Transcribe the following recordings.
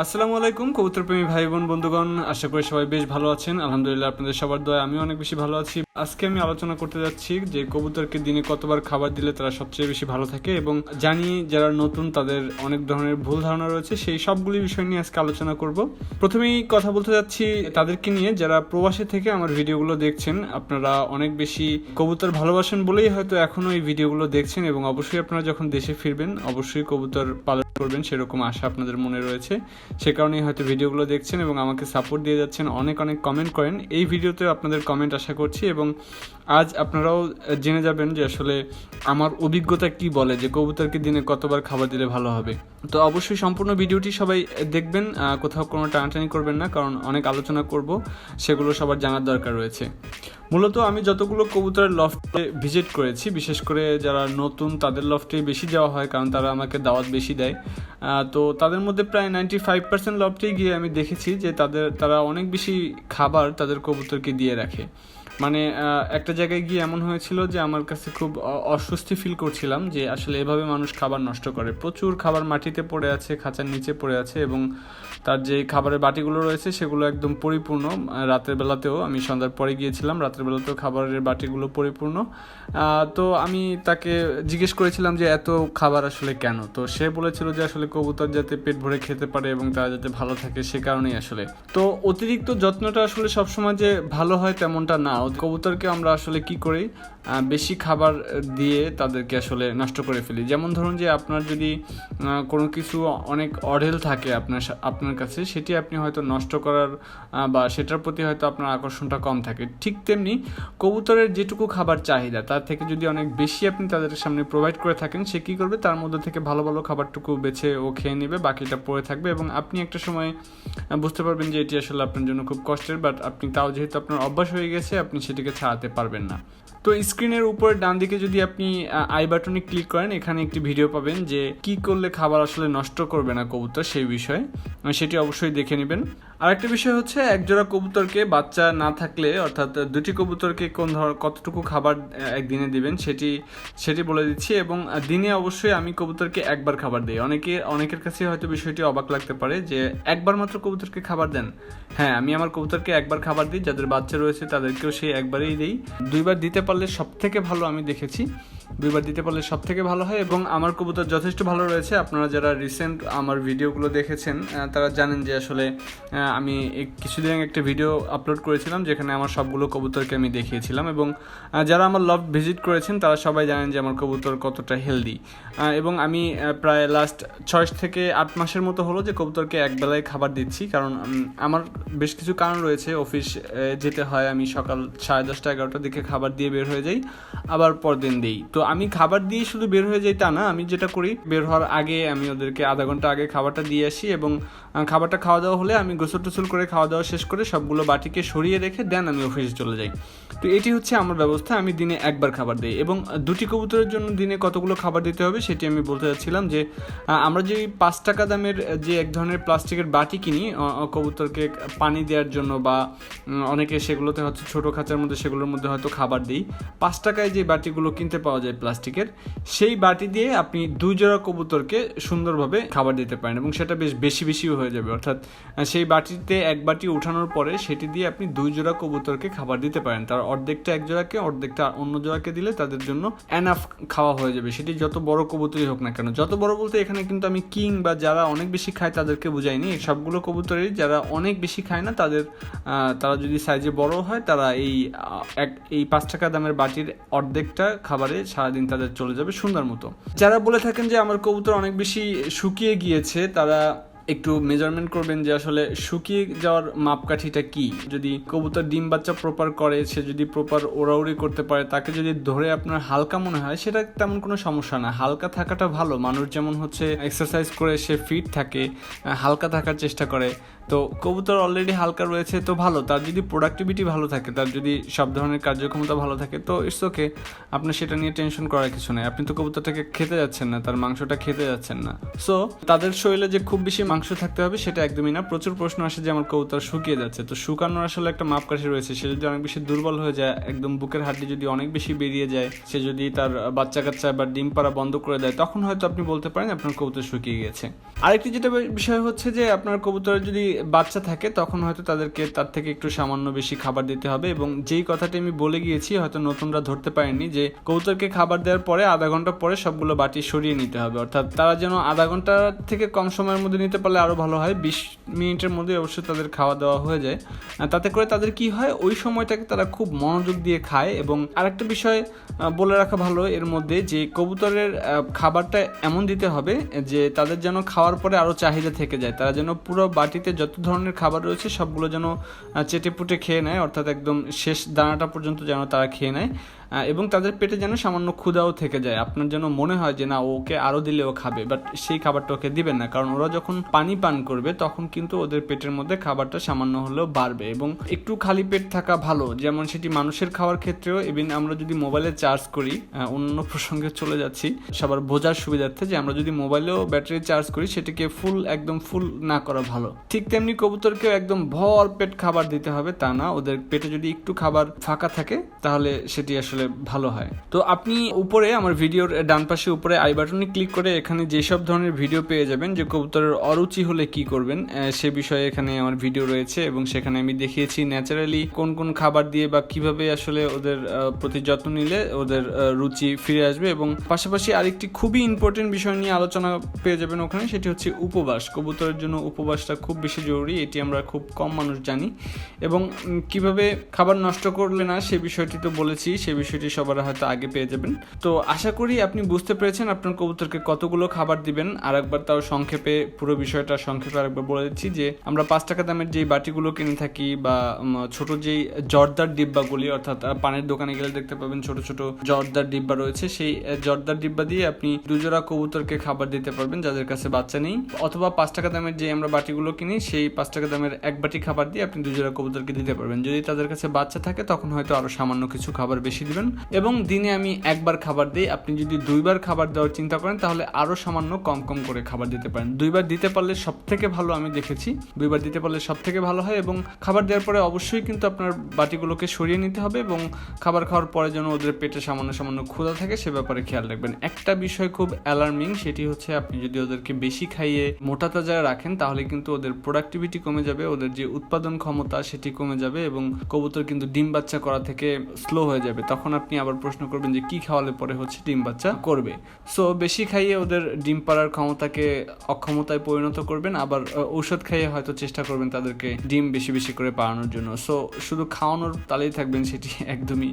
আসসালামু আলাইকুম কবুতর প্রেমী ভাই বোন বন্ধুগণ। আশা করি সবাই বেশ ভালো আছেন। আলহামদুলিল্লাহ, আপনাদের সবার দয়া আমি অনেক বেশি ভালো আছি। আজকে আমি আলোচনা করতে যাচ্ছি যে কবুতরকে দিনে কতবার খাবার দিলে তারা সবচেয়ে বেশি ভালো থাকে এবং জানি যারা নতুন, তাদের অনেক ধরনের ভুল ধারণা রয়েছে। সেই সবগুলি বিষয় নিয়ে আজকে আলোচনা করব। প্রথমেই কথা বলতে যাচ্ছি তাদেরকে নিয়ে। যারা প্রবাসী থেকে আমার ভিডিওগুলো দেখছেন, আপনারা অনেক বেশি কবুতর ভালোবাসেন বলেই হয়তো এখনও এই ভিডিওগুলো দেখছেন এবং অবশ্যই আপনারা যখন দেশে ফিরবেন, অবশ্যই কবুতর পালন করবেন, সেরকম আশা আপনাদের মনে রয়েছে। সে কারণেই হয়তো ভিডিওগুলো দেখছেন এবং আমাকে সাপোর্ট দিয়ে যাচ্ছেন। অনেক অনেক কমেন্ট করেন। এই ভিডিওতে আপনাদের কমেন্ট আশা করছি এবং আজ আপনারাও জেনে যাবেন যে আসলে আমার অভিজ্ঞতা কি বলে যে কবুতরকে দিনে কতবার খাবার দিলে ভালো হবে। তো অবশ্যই সম্পূর্ণ ভিডিওটি সবাই দেখবেন কোথাও কোনো টানাটানি করবেন না কারণ অনেক আলোচনা করব, সেগুলো সবার জানার দরকার রয়েছে। মূলত আমি যতগুলো কবুতরের লফটে ভিজিট করেছি, বিশেষ করে যারা নতুন তাদের লফটে বেশি যাওয়া হয়, কারণ তারা আমাকে দাওয়াত বেশি দেয়। তো তাদের মধ্যে প্রায় নাইনটি ফাইভ পার্সেন্ট লফটেই গিয়ে আমি দেখেছি যে তাদের, তারা অনেক বেশি খাবার তাদের কবুতরকে দিয়ে রাখে। মানে একটা জায়গায় গিয়ে এমন হয়েছিল যে আমার কাছে খুব অস্বস্তি ফিল করছিলাম যে আসলে এভাবে মানুষ খাবার নষ্ট করে। প্রচুর খাবার মাটিতে পড়ে আছে, খাঁচার নিচে পড়ে আছে এবং তার যে খাবারের বাটিগুলো রয়েছে সেগুলো একদম পরিপূর্ণ। রাতের বেলাতেও আমি সন্ধ্যার পরে গিয়েছিলাম, রাতের বেলাতেও খাবারের বাটিগুলো পরিপূর্ণ। তো আমি তাকে জিজ্ঞেস করেছিলাম যে, এত খাবার আসলে কেন? তো সে বলেছিল যে, আসলে কবুতর যাতে পেট ভরে খেতে পারে এবং তারা যাতে ভালো থাকে সে কারণেই আসলে। তো অতিরিক্ত যত্নটা আসলে সবসময় যে ভালো হয় তেমনটা না। কবুতরকে আমরা আসলে কি করি? বেশি খাবার দিয়ে তাদেরকে আসলে নষ্ট করে ফেলি। যেমন ধরুন যে আপনার যদি কোনো কিছু অনেক অঢেল থাকে আপনার আপনার কাছে, সেটি আপনি হয়তো নষ্ট করার বা সেটার প্রতি হয়তো আপনার আকর্ষণটা কম থাকে। ঠিক তেমনি কবুতরের যেটুকু খাবার চাহিদা, তার থেকে যদি অনেক বেশি আপনি তাদের সামনে প্রোভাইড করে থাকেন, সে কী করবে? তার মধ্যে থেকে ভালো ভালো খাবারটুকু বেছে ও খেয়ে নেবে, বাকিটা পড়ে থাকবে এবং আপনি একটা সময় বুঝতে পারবেন যে এটি আসলে আপনার জন্য খুব কষ্টের বাট আপনি তাও যেহেতু আপনার অভ্যাস হয়ে গেছে আপনি সেটিকে ছাড়াতে পারবেন না। তো স্ক্রিনের উপরে ডান দিকে যদি আপনি আই বাটনে ক্লিক করেন, এখানে একটি ভিডিও পাবেন যে কি করলে খাবার আসলে নষ্ট করবে না কবুতর, সেই বিষয়ে। সেটি অবশ্যই দেখে নেবেন। আরেকটা বিষয় হচ্ছে, একজোড়া কবুতরকে বাচ্চা না থাকলে, অর্থাৎ দুটি কবুতরকে কোন ধর, কতটুকু খাবার একদিনে দিবেন সেটি সেটি বলে দিচ্ছি এবং দিনে অবশ্যই আমি কবুতরকে একবার খাবার দিই। অনেকে, অনেকের কাছে হয়তো বিষয়টি অবাক লাগতে পারে যে, একবার মাত্র কবুতরকে খাবার দেন? হ্যাঁ আমি আমার কবুতরকে একবার খাবার দিই, যাদের বাচ্চা রয়েছে তাদেরকেও সেই একবারেই দিই। দুইবার দিতে পারলে সব থেকে ভালো আমি দেখেছি, দুইবার দিতে পারলে সব থেকে ভালো হয় এবং আমার কবুতর যথেষ্ট ভালো রয়েছে। আপনারা যারা রিসেন্ট আমার ভিডিওগুলো দেখেছেন তারা জানেন যে আসলে আমি কিছুদিন একটা ভিডিও আপলোড করেছিলাম, যেখানে আমার সবগুলো কবুতরকে আমি দেখিয়েছিলাম এবং যারা আমার লভ ভিজিট করেছেন, তারা সবাই জানেন যে আমার কবুতর কতটা হেলদি এবং আমি প্রায় লাস্ট ছয় থেকে আট মাসের মতো হলো যে কবুতরকে একবেলায় খাবার দিচ্ছি, কারণ আমার বেশ কিছু কারণ রয়েছে। অফিস যেতে হয়, আমি সকাল সাড়ে দশটা এগারোটার দিকে খাবার দিয়ে বের হয়ে যাই, আবার পরদিন দিই। তো আমি খাবার দিয়ে শুধু বের হয়ে যাই তা না, আমি যেটা করি, বের হওয়ার আগে আমি ওদেরকে আধা ঘণ্টা আগে খাবারটা দিয়ে আসি এবং খাবারটা খাওয়া দাওয়া হলে আমি গোসল টোসল করে খাওয়া দাওয়া শেষ করে সবগুলো বাটিকে সরিয়ে রেখে দেন আমি অফিসে চলে যাই। তো এটি হচ্ছে আমার ব্যবস্থা, আমি দিনে একবার খাবার দিই এবং দুটি কবুতরের জন্য দিনে কতগুলো খাবার দিতে হবে সেটি আমি বলতে চাচ্ছিলাম যে আমরা যে পাঁচ টাকা দামের যে এক ধরনের প্লাস্টিকের বাটি কিনি কবুতরকে পানি দেওয়ার জন্য বা অনেকে সেগুলোতে হচ্ছে ছোটো খাঁচার মধ্যে সেগুলোর মধ্যে হয়তো খাবার দিই, পাঁচ টাকায় যে বাটিগুলো কিনতে পাওয়া যায় প্লাস্টিকের, সেই বাটি দিয়ে আপনি দুই জোড়া কবুতরকে সুন্দরভাবে খাবার দিতে পারেন এবং সেটা বেশ বেশি বেশিও হয়ে যাবে। অর্থাৎ সেই বাটিতে এক বাটি উঠানোর পরে সেটি দিয়ে আপনি দুই জোড়া কবুতরকে খাবার দিতে পারেন। তার অর্ধেকটা এক জোড়াকে, অর্ধেকটা অন্য জোড়াকে দিলে তাদের জন্য এনাফ খাওয়া হয়ে যাবে। সেটি যত বড় কবুতরই হোক না কেন। যত বড় বলতে এখানে কিন্তু আমি কিং বা যারা অনেক বেশি খায় তাদেরকে বুঝাইনি। সবগুলো কবুতরেরই যারা অনেক বেশি খায় না, তাদের তারা যদি সাইজে বড় হয়, তারা এই এক, এই পাঁচ টাকা দামের বাটির অর্ধেকটা খাবারে সারাদিন তাদের চলে যাবে সুন্দর মতো। যারা বলে থাকেন যে আমার কবুতর অনেক বেশি শুকিয়ে গিয়েছে, তারা একটু মেজারমেন্ট করবেন যে আসলে শুকিয়ে যাওয়ার মাপকাঠিটা কি? যদি কবুতর ডিম বাচ্চা প্রপার করে, সে যদি প্রপার ওড়াউড়ি করতে পারে, তাকে যদি ধরে আপনার হালকা মনে হয়, সেটা তেমন কোনো সমস্যা না। হালকা থাকাটা ভালো। মানুষ যেমন হচ্ছে এক্সারসাইজ করে সে ফিট থাকে হালকা থাকার চেষ্টা করে। তো কবুতর অলরেডি হালকা রয়েছে, তো ভালো। তার যদি প্রোডাক্টিভিটি ভালো থাকে, তার যদি সব ধরনের কার্যক্ষমতা ভালো থাকে, তো ইটস ওকে আপনার সেটা নিয়ে টেনশন করার কিছু নেই। আপনি তো কবুতরটাকে খেতে যাচ্ছেন না, তার মাংসটা খেতে যাচ্ছেন না। সো তাদের শরীরে যে খুব বেশি মাংস থাকতে হবে, সেটা একদমই না। প্রচুর প্রশ্ন আসে যে আমার কবুতর শুকিয়ে যাচ্ছে। তো শুকানোর আসলে একটা মাপকাঠি রয়েছে। সে যদি অনেক বেশি দুর্বল হয়ে যায়, একদম বুকের হাড্ডি যদি অনেক বেশি বেরিয়ে যায়, সে যদি তার বাচ্চা কাচ্চা বা ডিম পাড়া বন্ধ করে দেয়, তখন হয়তো আপনি বলতে পারেন আপনার কবুতর শুকিয়ে গেছে। আরেকটি যেটা বিষয় হচ্ছে যে আপনার কবুতরের যদি বাচ্চা থাকে, তখন হয়তো তাদেরকে তার থেকে একটু সামান্য বেশি খাবার দিতে হবে এবং যেই কথাটি আমি বলে গিয়েছি, হয়তো নতুনরা ধরতে পারেননি যে কবুতরকে খাবার দেওয়ার পরে আধা ঘণ্টা পরে সবগুলো বাটি সরিয়ে নিতে হবে। অর্থাৎ তারা যেন আধা ঘণ্টা থেকে কম সময়ের মধ্যে নিতে পারলে আরও ভালো হয়। বিশ মিনিটের মধ্যে অবশ্যই তাদের খাওয়া দাওয়া হয়ে যায়। তাতে করে তাদের কি হয়, ওই সময়টাকে তারা খুব মনোযোগ দিয়ে খায় এবং আরেকটা বিষয় বলে রাখা ভালো এর মধ্যে যে কবুতরের খাবারটা এমন দিতে হবে যে তাদের যেন খাওয়ার পরে আরও চাহিদা থেকে যায়। তারা যেন পুরো বাটিতে যত ধরনের খাবার রয়েছে, সবগুলো যেন চেটে পুটে খেয়ে নেয়, অর্থাৎ একদম শেষ দানাটা পর্যন্ত যেন তারা খেয়ে নেয়। এবং তাদের পেটে যেন সামান্য ক্ষুধাও থেকে যায়। আপনার যেন মনে হয় যে, না, ওকে আরও দিলে ও খাবে। বাট সেই খাবারটা ওকে দিবেন না। কারণ ওরা যখন পানি পান করবে, তখন কিন্তু ওদের পেটের মধ্যে খাবারটা সামান্য হলেও বাড়বে এবং একটু খালি পেট থাকা ভালো। যেমন সেটি মানুষের খাওয়ার ক্ষেত্রেও ইভিন আমরা যদি মোবাইলে চার্জ করি অন্য প্রসঙ্গে চলে যাচ্ছি, সবার বোঝার সুবিধার্থে যে, আমরা যদি মোবাইলেও ব্যাটারি চার্জ করি, সেটিকে ফুল একদম ফুল না করা ভালো। ঠিক তেমনি কবুতরকেও একদম ভর পেট খাবার দিতে হবে, তা না। ওদের পেটে যদি একটু খাবার ফাঁকা থাকে, তাহলে সেটি আসলে ভালো হয়। তো আপনি উপরে, আমার ভিডিওর ডান পাশে উপরে আই বাটনে ক্লিক করে এখানে যেসব ধরনের ভিডিও পেয়ে যাবেন, যে কবুতরের অরুচি হলে কি করবেন সে বিষয়ে এখানে আমার ভিডিও রয়েছে এবং সেখানে আমি দেখিয়েছি ন্যাচারালি কোন কোন খাবার দিয়ে বা কীভাবে আসলে ওদের প্রতি যত্ন নিলে ওদের রুচি ফিরে আসবে এবং পাশাপাশি আরেকটি খুবই ইম্পর্টেন্ট বিষয় নিয়ে আলোচনা পেয়ে যাবেন ওখানে, সেটি হচ্ছে উপবাস। কবুতরের জন্য উপবাসটা খুব বেশি জরুরি, এটি আমরা খুব কম মানুষ জানি এবং কীভাবে খাবার নষ্ট করলে না, সে বিষয়টি তো বলেছি, সে বিষয়টি সবার হয়তো আগে পেয়ে যাবেন। তো আশা করি আপনি বুঝতে পেরেছেন আপনার কবুতরকে কতগুলো খাবার দিবেন। আর একবার তাও সংক্ষেপে পুরো বিষয়টা সংক্ষেপে আরেকবার বলে দিচ্ছি যে, আমরা পাঁচ টাকা দামের যেই বাটিগুলো কিনে থাকি বা ছোট যেই জর্দার ডিব্বাগুলি, অর্থাৎ পানের দোকানে গেলে দেখতে পাবেন ছোট ছোট জর্দার ডিব্বা রয়েছে। সেই জর্দার ডিব্বা দিয়ে আপনি দুজোড়া কবুতরকে খাবার দিতে পারবেন যাদের কাছে বাচ্চা নেই। অথবা পাঁচ টাকা দামের যে আমরা বাটিগুলো কিনি, সেই পাঁচ টাকা দামের এক বাটি খাবার দিয়ে আপনি দুজোড়া কবুতরকে দিতে পারবেন। যদি তাদের কাছে বাচ্চা থাকে, তখন হয়তো আরও সামান্য কিছু খাবার বেশি দিবেন। এবং দিনে আমি একবার খাবার দিই। আপনি যদি দুইবার খাবার দেওয়ার চিন্তা করেন, তাহলে আরও সামান্য কম কম করে খাবার দিতে পারেন। দুইবার দিতে পারলে সব থেকে ভালো আমি দেখেছি। দুইবার দিতে পারলে সব থেকে ভালো হয় এবং খাবার দেওয়ার পরে অবশ্যই কিন্তু আপনার বাটিগুলোকে সরিয়ে নিতে হবে এবং খাবার খাওয়ার পরে যেন ওদের পেটে সামান্য সামান্য ক্ষুধা থাকে, সে ব্যাপারে খেয়াল রাখবেন। একটা বিষয় খুব অ্যালার্মিং সেটি হচ্ছে আপনি যদি ওদেরকে বেশি খাইয়ে মোটা তাজা রাখেন, তাহলে কিন্তু ওদের প্রোডাক্টিভিটি কমে যাবে, ওদের যে উৎপাদন ক্ষমতা সেটি কমে যাবে এবং কবুতর কিন্তু ডিম বাচ্চা করা থেকে স্লো হয়ে যাবে। তখন আপনি আবার প্রশ্ন করবেন যে কি খাওয়ালে পরে হচ্ছে ডিম বাচ্চা করবে। সো বেশি খাইয়ে ওদের ডিম পাড়ার ক্ষমতাকে অক্ষমতায় পরিণত করবেন, আবার ঔষধ খাইয়ে হয়তো চেষ্টা করবেন তাদেরকে ডিম বেশি বেশি করে পাড়ানোর জন্য। সো শুধু খাওয়ানোর তালেই থাকবেন সেটি একদমই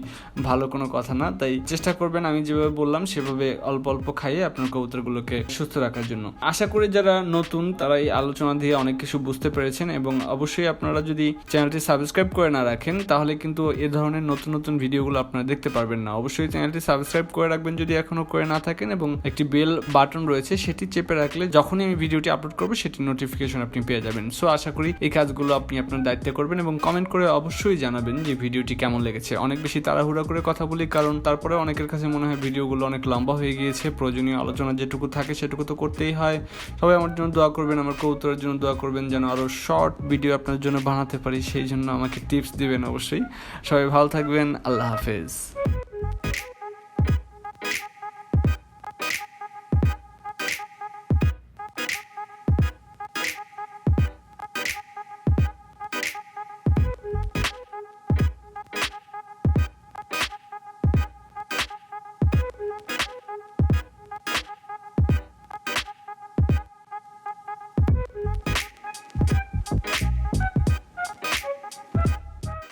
ভালো কোনো কথা না। তাই চেষ্টা করবেন, আমি যেভাবে বললাম সেভাবে অল্প অল্প খাইয়ে আপনার কবুতরগুলোকে সুস্থ রাখার জন্য। আশা করি যারা নতুন, তারা এই আলোচনা দিয়ে অনেক কিছু বুঝতে পেরেছেন এবং অবশ্যই আপনারা যদি চ্যানেলটি সাবস্ক্রাইব করে না রাখেন, তাহলে কিন্তু এ ধরনের নতুন নতুন ভিডিওগুলো আপনারা দেখতে পারবেন না। অবশ্যই চ্যানেলটি সাবস্ক্রাইব করে রাখবেন যদি এখনও করে না থাকেন এবং একটি বেল বাটন রয়েছে, সেটি চেপে রাখলে যখনই আমি ভিডিওটি আপলোড করব, সেটি নোটিফিকেশন আপনি পেয়ে যাবেন। সো আশা করি এই কাজগুলো আপনি আপনার দায়িত্বে করবেন এবং কমেন্ট করে অবশ্যই জানাবেন যে ভিডিওটি কেমন লেগেছে। অনেক বেশি তাড়াহুড়া করে কথা বলি, কারণ তারপরে অনেকের কাছে মনে হয় ভিডিওগুলো অনেক লম্বা হয়ে গিয়েছে। প্রয়োজনীয় আলোচনা যেটুকু থাকে, সেটুকু তো করতেই হয়। সবাই আমার জন্য দোয়া করবেন, আমার কৌতরের জন্য দোয়া করবেন, যেন আরও শর্ট ভিডিও আপনার জন্য বানাতে পারি। সেই জন্য আমাকে টিপস দিবেন অবশ্যই। সবাই ভালো থাকবেন, আল্লাহ হাফেজ। Peace.